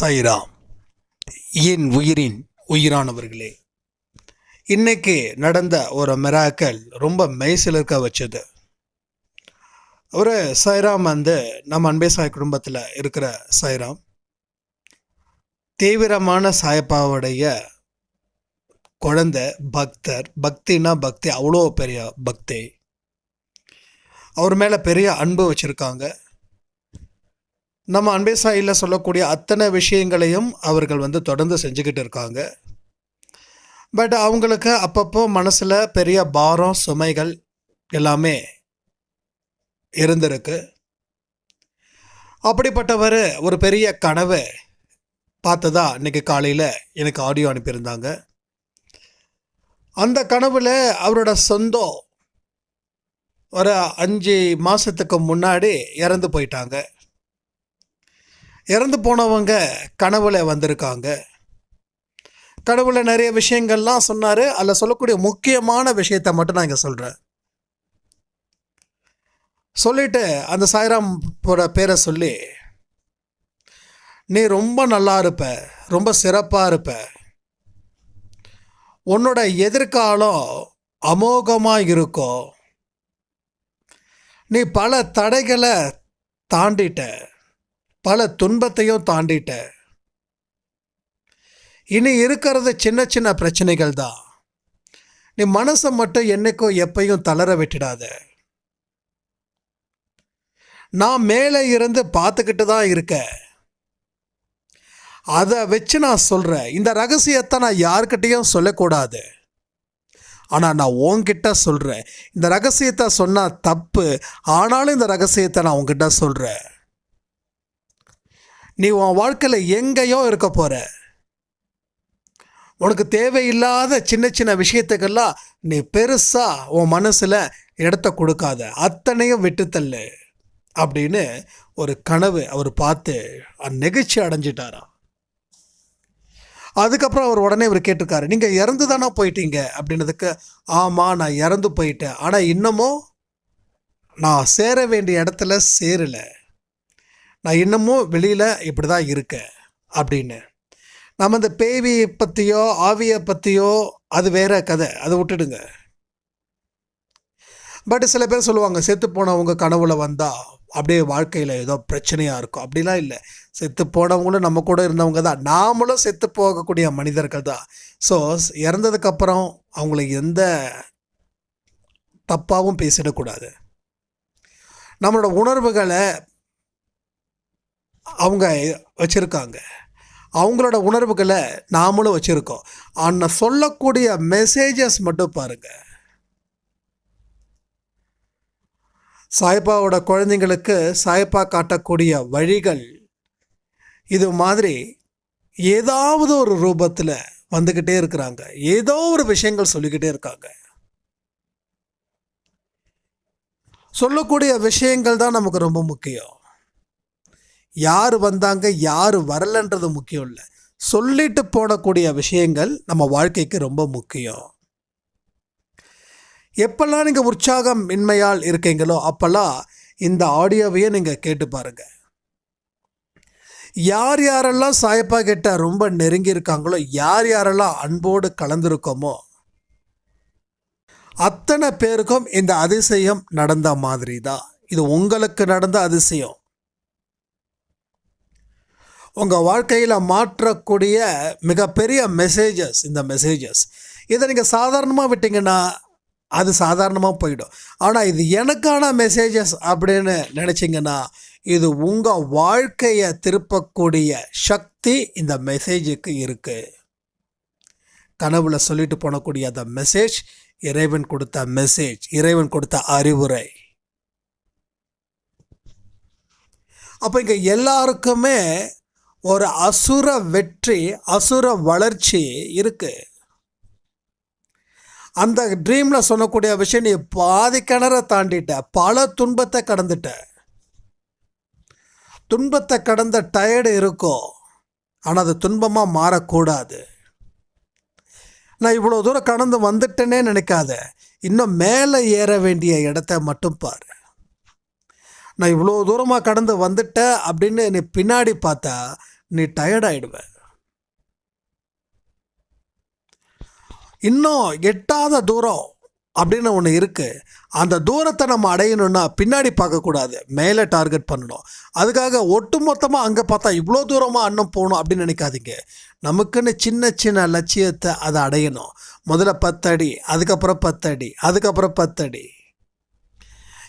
சைரா என் உயிரின் உயிரானவர்களே. இன்னைக்கு நடந்த ஒரு மிராக்கல் ரொம்ப மெய்சிலிருக்க வச்சது. ஒரு சைராம் வந்து நம்ம அன்பே சாய் குடும்பத்தில் இருக்கிற சைராம். தீவிரமான சாயப்பாவுடைய குழந்தை பக்தர். பக்தினா பக்தி அவ்வளோ பெரிய பக்தி. அவர் மேலே பெரிய அன்பு வச்சுருக்காங்க. நம்ம அன்பே சாயில் சொல்லக்கூடிய அத்தனை விஷயங்களையும் அவர்கள் வந்து தொடர்ந்து செஞ்சுக்கிட்டு இருக்காங்க. பட் அவங்களுக்கு அப்பப்போ மனசில் பெரிய பாரம் சுமைகள் எல்லாமே இருந்திருக்கு. அப்படிப்பட்டவர் ஒரு பெரிய கனவை பார்த்ததா இன்னைக்கு காலையில் எனக்கு ஆடியோ அனுப்பியிருந்தாங்க. அந்த கனவில் அவரோட சொந்தம் ஒரு அஞ்சு மாதத்துக்கு முன்னாடி இறந்து போயிட்டாங்க. இறந்து போனவங்க கனவுல வந்திருக்காங்க. கனவுல நிறைய விஷயங்கள்லாம் சொன்னார். அதில் சொல்லக்கூடிய முக்கியமான விஷயத்த மட்டும் நான் இங்கே சொல்கிறேன் சொல்லிட்டு அந்த சாய்ராம் போட பேரை சொல்லி நீ ரொம்ப நல்லா இருப்ப. ரொம்ப சிறப்பாக இருப்ப. உன்னோட எதிர்காலம் அமோகமாக இருக்கும். நீ பல தடைகளை தாண்டிட்ட. பல துன்பத்தையும் தாண்டிட்ட இனி இருக்கிறது சின்ன சின்ன பிரச்சனைகள் தான். நீ மனசை மட்டும் என்னைக்கும் எப்பையும் தளர விட்டுடாத. நான் மேலே இருந்து பார்த்துக்கிட்டு தான் இருக்கேன். அதை வச்சு நான் சொல்கிறேன் இந்த ரகசியத்தை நான் யாருக்கிட்டேயும் சொல்லக்கூடாது. ஆனால் நான் உன்கிட்ட சொல்கிறேன் இந்த ரகசியத்தை சொன்னால் தப்பு. ஆனாலும் இந்த ரகசியத்தை நான் உங்ககிட்ட சொல்கிறேன் நீ உன் வாழ்க்கையில் எங்கேயோ இருக்க போகிற உனக்கு தேவையில்லாத சின்ன சின்ன விஷயத்துக்கெல்லாம் நீ பெருசாக உன் மனசில் இடத்த கொடுக்காத. அத்தனையும் விட்டுத்தள்ளு அப்படின்னு ஒரு கனவு அவர் பார்த்து நெகிழ்ச்சி அடைஞ்சிட்டாராம். அதுக்கப்புறம் அவர் உடனே இவர் கேட்டிருக்காரு நீங்கள் இறந்து தானே போயிட்டீங்க? அப்படின்னதுக்கு ஆமாம் நான் இறந்து போயிட்டேன். ஆனால் இன்னமும் நான் சேர வேண்டிய இடத்துல சேரலை. நான் இன்னமும் வெளியில் இப்படி தான் இருக்கேன் அப்படின்னு. நம்ம இந்த பேவியை பற்றியோ ஆவியை பற்றியோ அது வேற கதை. அதை விட்டுடுங்க. பட் சில பேர் சொல்லுவாங்க செத்து போனவங்க கனவுல வந்தால் அப்படியே வாழ்க்கையில் ஏதோ பிரச்சனையாக இருக்கும். அப்படிலாம் இல்லை. செத்து போனவங்களும் நம்ம கூட இருந்தவங்க தான். நாமளும் செத்து போகக்கூடிய மனிதர்கள் தான். ஸோ இறந்ததுக்கப்புறம் அவங்கள எந்த தப்பாகவும் பேசிடக்கூடாது. நம்மளோட உணர்வுகளை அவங்க வச்சுருக்காங்க. அவங்களோட உணர்வுகளை நாமளும் வச்சுருக்கோம். ஆனால் சொல்லக்கூடிய மெசேஜஸ் மட்டும் பாருங்கள் சாய்பாவோட குழந்தைங்களுக்கு சாய்பா காட்டக்கூடிய வழிகள் இது மாதிரி ஏதாவது ஒரு ரூபத்தில் வந்துக்கிட்டே இருக்கிறாங்க. ஏதோ ஒரு விஷயங்கள் சொல்லிக்கிட்டே இருக்காங்க. சொல்லக்கூடிய விஷயங்கள் தான் நமக்கு ரொம்ப முக்கியம். யார் வந்தாங்க யார் வரலன்றது முக்கியம் இல்லை. சொல்லிட்டு போடக்கூடிய விஷயங்கள் நம்ம வாழ்க்கைக்கு ரொம்ப முக்கியம். எப்பெல்லாம் நீங்கள் உற்சாகம் இன்மையால் இருக்கீங்களோ அப்போல்லாம் இந்த ஆடியோவையே நீங்கள் கேட்டு பாருங்க. யார் யாரெல்லாம் சாயப்பா கிட்ட ரொம்ப நெருங்கி இருக்காங்களோ யார் யாரெல்லாம் அன்போடு கலந்துருக்கோமோ அத்தனை பேருக்கும் இந்த அதிசயம் நடந்த மாதிரி தான் இது உங்களுக்கு நடந்த அதிசயம். உங்கள் வாழ்க்கையில் மாற்றக்கூடிய மிகப்பெரிய மெசேஜஸ் இந்த மெசேஜஸ் இதை நீங்கள் சாதாரணமாக விட்டிங்கன்னா அது சாதாரணமாக போயிடும். ஆனால் இது எனக்கான மெசேஜஸ் அப்படின்னு நினச்சிங்கன்னா இது உங்கள் வாழ்க்கையை திருப்பக்கூடிய சக்தி இந்த மெசேஜுக்கு இருக்குது கனவுல சொல்லிட்டு போனக்கூடிய அந்த மெசேஜ் இறைவன் கொடுத்த மெசேஜ் இறைவன் கொடுத்த அறிவுரை. அப்போ இங்கே எல்லாருக்குமே ஒரு அசுர வெற்றி அசுர வளர்ச்சி இருக்குது அந்த ட்ரீமில் சொல்லக்கூடிய விஷயம் நீ பாதி கிணற தாண்டிட்ட பல துன்பத்தை கடந்துட்ட. துன்பத்தை கடந்த டயர்டு இருக்கும் ஆனால் அது துன்பமாக மாறக்கூடாது. நான் இவ்வளோ தூரம் கடந்து வந்துட்டேனே நினைக்காத இன்னும் மேலே ஏற வேண்டிய இடத்த மட்டும் பாரு. நான் இவ்வளோ தூரமாக கடந்து வந்துட்டேன் அப்படின்னு நீ பின்னாடி பார்த்தா நீ டயர்டாயிடுவ இன்னும் எட்டாத தூரம் அப்படின்னு ஒன்று இருக்குது அந்த தூரத்தை நம்ம அடையணும்னா பின்னாடி பார்க்கக்கூடாது மேலே டார்கெட் பண்ணணும். அதுக்காக ஒட்டுமொத்தமாக அங்கே பார்த்தா இவ்வளோ தூரமாக அன்னம் போகணும் அப்படின்னு நினைக்காதீங்க. நமக்குன்னு சின்ன சின்ன லட்சியத்தை அதை அடையணும். முதல்ல பத்தடி அதுக்கப்புறம் பத்தடி அதுக்கப்புறம் பத்தடி.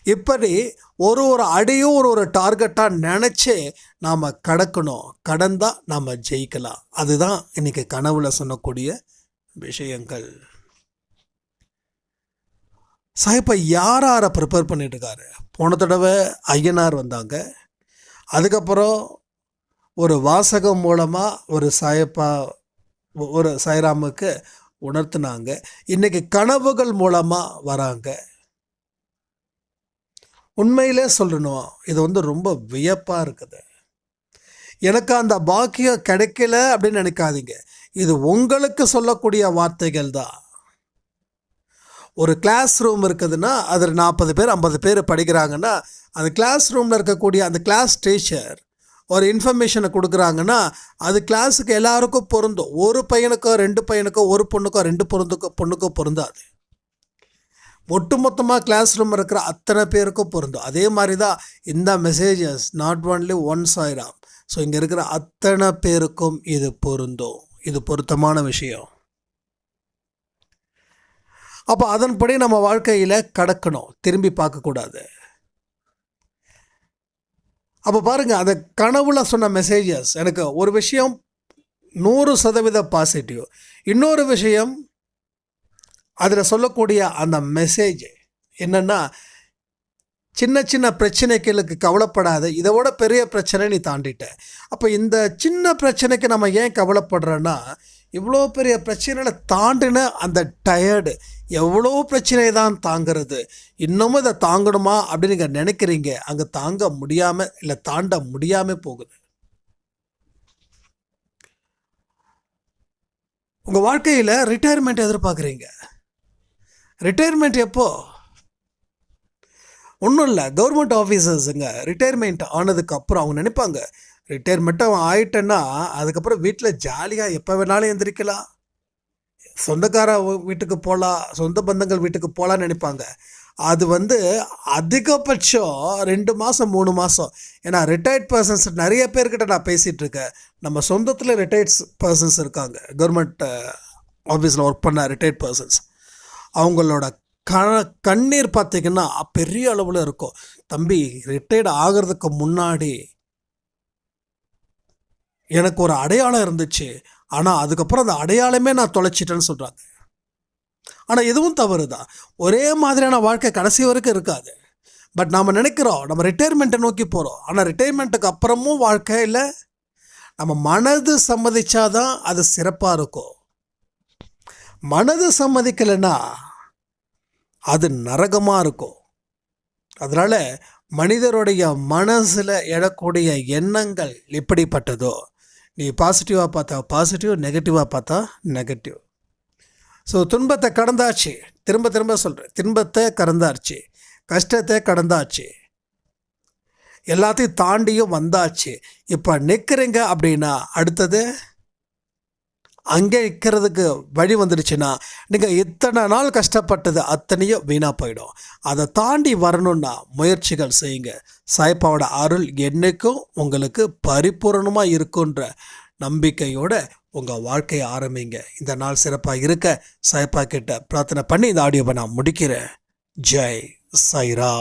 இப்படி ஒரு ஒரு அடியும் ஒரு ஒரு டார்கெட்டாக நினச்சி நாம் கடக்கணும். கடந்தால் நாம் ஜெயிக்கலாம். அதுதான் இன்றைக்கி கனவுல சொன்னக்கூடிய விஷயங்கள். சாயப்பா யார் யாரை ப்ரிப்பேர் பண்ணிட்டுருக்காரு? போன தடவை ஐயனார் வந்தாங்க. அதுக்கப்புறம் ஒரு வாசகம் மூலமாக ஒரு சாயப்பா ஒரு சாய்ராமுக்கு உணர்த்தினாங்க. இன்றைக்கி கனவுகள் மூலமாக வராங்க. உண்மையிலே சொல்லணும்? இது வந்து ரொம்ப வியப்பாக இருக்குது. எனக்கு அந்த பாக்கியம் கிடைக்கல அப்படின்னு நினைக்காதீங்க. இது உங்களுக்கு சொல்லக்கூடிய வார்த்தைகள் தான். ஒரு கிளாஸ் ரூம் இருக்குதுன்னா அதில் நாற்பது பேர் ஐம்பது பேர் படிக்கிறாங்கன்னா அந்த கிளாஸ் ரூமில் இருக்கக்கூடிய அந்த கிளாஸ் டீச்சர் ஒரு இன்ஃபர்மேஷனை கொடுக்குறாங்கன்னா அது கிளாஸுக்கு எல்லாருக்கும் பொருந்தும். ஒரு பையனுக்கோ ரெண்டு பையனுக்கோ ஒரு பொண்ணுக்கோ ரெண்டு பொருந்துக்கோ பொண்ணுக்கோ பொருந்தாது. ஒட்டுமொத்தமாக கிளாஸ் ரூம் இருக்கிற அத்தனை பேருக்கும் பொருந்தும். அதே மாதிரி தான் இந்த messages not only one Sairam so இங்கே இருக்கிற அத்தனை பேருக்கும் இது பொருந்தும். இது பொருத்தமான விஷயம். அப்போ அதன்படி நம்ம வாழ்க்கையில் கடக்கணும். திரும்பி பார்க்கக்கூடாது அப்போ பாருங்கள் அந்த கனவுல சொன்ன மெசேஜஸ் எனக்கு ஒரு விஷயம் நூறு சதவீத பாசிட்டிவ் இன்னொரு விஷயம் அதில் சொல்லக்கூடிய அந்த மெசேஜ் என்னென்னா சின்ன சின்ன பிரச்சனைகளுக்கு கவலைப்படாத இதை விட பெரிய பிரச்சனை நீ தாண்டிட்ட. அப்போ இந்த சின்ன பிரச்சனைக்கு நம்ம ஏன் கவலைப்படுறோன்னா இவ்வளோ பெரிய பிரச்சனைகளை தாண்டின அந்த டயர்டு எவ்வளோ பிரச்சனையை தான் தாங்கிறது இன்னமும் இதை தாங்கணுமா அப்படின்னு நீங்கள் நினைக்கிறீங்க அங்கே தாங்க முடியாமல் இல்லை தாண்ட முடியாமல் போகுது. உங்கள் வாழ்க்கையில் ரிட்டையர்மெண்ட் எதிர்பார்க்குறீங்க. ரிட்டையர்மெண்ட் எப்போ? ஒன்றும் இல்லை. கவர்மெண்ட் ஆஃபீஸர்ஸுங்க ரிட்டையர்மெண்ட் ஆனதுக்கப்புறம் அவங்க நினைப்பாங்க ரிட்டையர்மெண்ட்டும் அவன் ஆயிட்டேன்னா அதுக்கப்புறம் வீட்டில் ஜாலியாக எப்போ வேணாலும் எந்திரிக்கலாம். சொந்தக்கார வீட்டுக்கு போகலாம் சொந்த பந்தங்கள் வீட்டுக்கு போகலான்னு நினைப்பாங்க. அது வந்து அதிகபட்சம் ரெண்டு மாதம் மூணு மாதம் ஏன்னா ரிட்டையர்ட் பர்சன்ஸ் நிறைய பேர்கிட்ட நான் பேசிகிட்டு இருக்கேன். நம்ம சொந்தத்தில் ரிட்டையர்ட்ஸ் பர்சன்ஸ் இருக்காங்க. கவர்மெண்ட் ஆஃபீஸில் ஒர்க் பண்ண ரிட்டையர்ட் பர்சன்ஸ் அவங்களோட க கண்ணீர் பார்த்திங்கன்னா பெரிய அளவில் இருக்கும். தம்பி ரிட்டையர்ட் ஆகிறதுக்கு முன்னாடி எனக்கு ஒரு அடையாளம் இருந்துச்சு. ஆனால் அதுக்கப்புறம் அந்த அடையாளமே நான் தொலைச்சிட்டேன்னு சொல்கிறாங்க ஆனால் இதுவும் தவறு தான் ஒரே மாதிரியான வாழ்க்கை கடைசி வரைக்கும் இருக்காது. பட் நாம் நினைக்கிறோம் நம்ம ரிட்டையர்மெண்ட்டை நோக்கி போகிறோம் ஆனால் ரிட்டையர்மெண்ட்டுக்கு அப்புறமும் வாழ்க்கையில் நம்ம மனது சம்மதிச்சாதான் அது சிறப்பாக இருக்கும். மனது சம்மதிக்கலைன்னா அது நரகமாக இருக்கும். அதனால் மனிதருடைய மனசில் எழக்கூடிய எண்ணங்கள் எப்படிப்பட்டதோ நீ பாசிட்டிவாக பார்த்தா பாசிட்டிவ் நெகட்டிவாக பார்த்தா நெகட்டிவ் ஸோ துன்பத்தை கடந்தாச்சு. திரும்ப திரும்ப சொல்கிறேன் துன்பத்தை கடந்தாச்சு. கஷ்டத்தை கடந்தாச்சு. எல்லாத்தையும் தாண்டியும் வந்தாச்சு. இப்போ நிற்கிறீங்க அப்படின்னா அடுத்தது? அங்கே நிற்கிறதுக்கு வழி வந்துடுச்சுன்னா நீங்கள் இத்தனை நாள் கஷ்டப்பட்டது அத்தனையும் வீணாக போயிடும். அதை தாண்டி வரணுன்னா முயற்சிகள் செய்யுங்க. சாய்ப்பாவோட அருள் என்றைக்கும் உங்களுக்கு பரிபூர்ணமாக இருக்குன்ற நம்பிக்கையோட உங்கள் வாழ்க்கையை ஆரம்பிங்க. இந்த நாள் சிறப்பாக இருக்க. சாய்ப்பா கிட்ட பிரார்த்தனை பண்ணி இந்த ஆடியோவை நான் முடிக்கிறேன். ஜெய் சைரா